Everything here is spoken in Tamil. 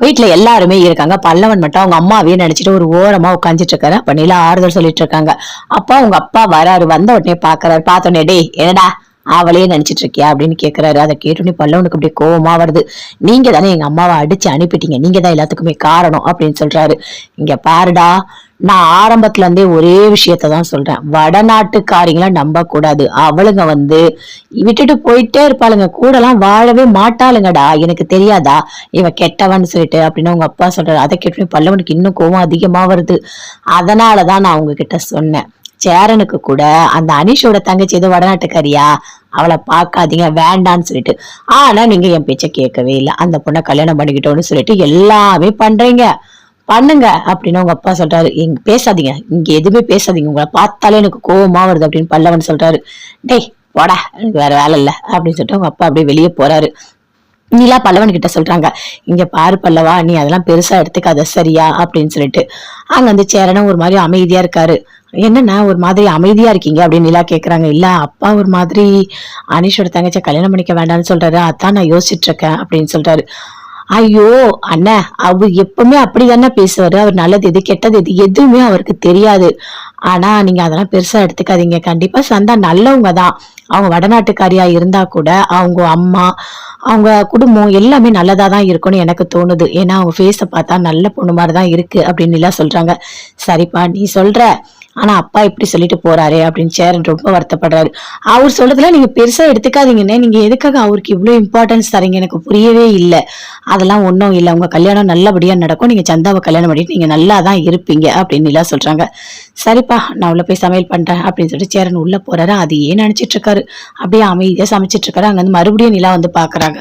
வீட்டுல எல்லாருமே இருக்காங்க. பல்லவன் மட்டும் அவங்க அம்மாவே நினைச்சிட்டு ஒரு ஓரமா உட்காந்துட்டு இருக்காரு. அப்ப நிலா ஆறுதல் சொல்லிட்டு இருக்காங்க. அப்பா உங்க அப்பா வராரு. வந்த உடனே பாக்குறாரு. பார்த்த உடனே டேய் என்னடா? அவளையே நினைச்சிட்டு இருக்கியா அப்படின்னு கேட்கிறாரு அதை கேட்டோடனே பல்லவனுக்கு அப்படியே கோவமா வருது. நீங்க தானே எங்க அம்மாவை அடிச்சு அனுப்பிட்டீங்க. நீங்க தான் எல்லாத்துக்குமே காரணம் அப்படின்னு சொல்றாரு. இங்க பாருடா நான் ஆரம்பத்துல இருந்தே ஒரே விஷயத்த தான் சொல்றேன். வடநாட்டுக்காரிங்களை நம்ப கூடாது அவளுங்க வந்து விட்டுட்டு போயிட்டே இருப்பாளுங்க. கூடலாம் வாழவே மாட்டாளுங்கடா. எனக்கு தெரியாதா? இவன் கெட்டவன்னு சொல்லிட்டு அப்படின்னு உங்க அப்பா சொல்றாரு. அதை கேட்டு பல்லவனுக்கு இன்னும் கோவம் அதிகமா வருது. அதனாலதான் நான் உங்ககிட்ட சொன்னேன். சேரனுக்கு கூட அந்த அனிஷோட தங்கச்சி ஏதோ வடநாட்டுக்காரியா? அவளை பார்க்காதீங்க வேண்டான்னு சொல்லிட்டு. ஆனா நீங்க என் பேச்சை கேட்கவே இல்லை. அந்த பொண்ணை கல்யாணம் பண்ணிக்கிட்டோன்னு சொல்லிட்டு எல்லாமே பண்றீங்க. பண்ணுங்க அப்படின்னு உங்க அப்பா சொல்றாரு. இங்க பேசாதீங்க. இங்க எதுவுமே பேசாதீங்க. உங்களை பார்த்தாலே எனக்கு கோவமா வருது அப்படின்னு பல்லவன் சொல்றாரு. டேய் போடா எனக்கு வேற வேலை இல்லை அப்படின்னு சொல்லிட்டு உங்க அப்பா அப்படியே வெளியே போறாரு. நீலா பல்லவன் கிட்ட சொல்றாங்க. இங்க பாரு பல்லவா நீ அதெல்லாம் பெருசா எடுத்துக்காத சரியா? அப்படின்னு சொல்லிட்டு. அங்க வந்து சேரனும் ஒரு மாதிரி அமைதியா இருக்காரு. என்னன்னா ஒரு மாதிரி அமைதியா இருக்கீங்க? அப்படின்னு நிலா கேக்குறாங்க. இல்ல அப்பா ஒரு மாதிரி அனிஷோட தங்கச்ச கல்யாணம் பண்ணிக்க வேண்டாம்னு சொல்றாரு. அதான் நான் யோசிச்சுட்டு இருக்கேன் அப்படின்னு சொல்றாரு. ஐயோ அண்ணா அவர் எப்பவுமே அப்படிதானே பேசுவாரு. அவர் நல்லது எது கெட்டது எது எதுவுமே அவருக்கு தெரியாது. ஆனா நீங்க அதெல்லாம் பெருசா எடுத்துக்காதீங்க. கண்டிப்பா சந்தா நல்லவங்க தான் அவங்க வடநாட்டுக்காரியா இருந்தா கூட அவங்க அம்மா அவங்க குடும்பம் எல்லாமே நல்லதா தான் இருக்கும்னு எனக்கு தோணுது. ஏன்னா அவங்க ஃபேஸை பார்த்தா நல்ல பொண்ணு மாதிரி தான் இருக்கு அப்படின்னு எல்லாம் சொல்றாங்க. சரிப்பா நீ சொல்ற. ஆனா அப்பா இப்படி சொல்லிட்டு போறாரே அப்படின்னு சேரன் ரொம்ப வருத்தப்படுறாரு. அவர் சொல்றதுல நீங்க பெருசா எடுத்துக்காதீங்கன்னே நீங்க எதுக்காக அவருக்கு இவ்வளவு இம்பார்ட்டன்ஸ் தரீங்க? எனக்கு புரியவே இல்லை. அதெல்லாம் ஒன்றும் இல்லை. உங்க கல்யாணம் நல்லபடியா நடக்கும். நீங்க சந்தாவை கல்யாணம் பண்ணிட்டு நீங்க நல்லா தான் இருப்பீங்க அப்படின்னு எல்லாம் சொல்றாங்க. சரிப்பா நான் உள்ள போய் சமையல் பண்றேன் அப்படின்னு சொல்லிட்டு சேரன் உள்ள போறாரு. அது ஏன் நினைச்சிட்டு இருக்காரு. அப்படியே அமைதியா சமைச்சிட்டு இருக்காரு. அங்க வந்து மறுபடியும் நிலா வந்து பாக்குறாங்க.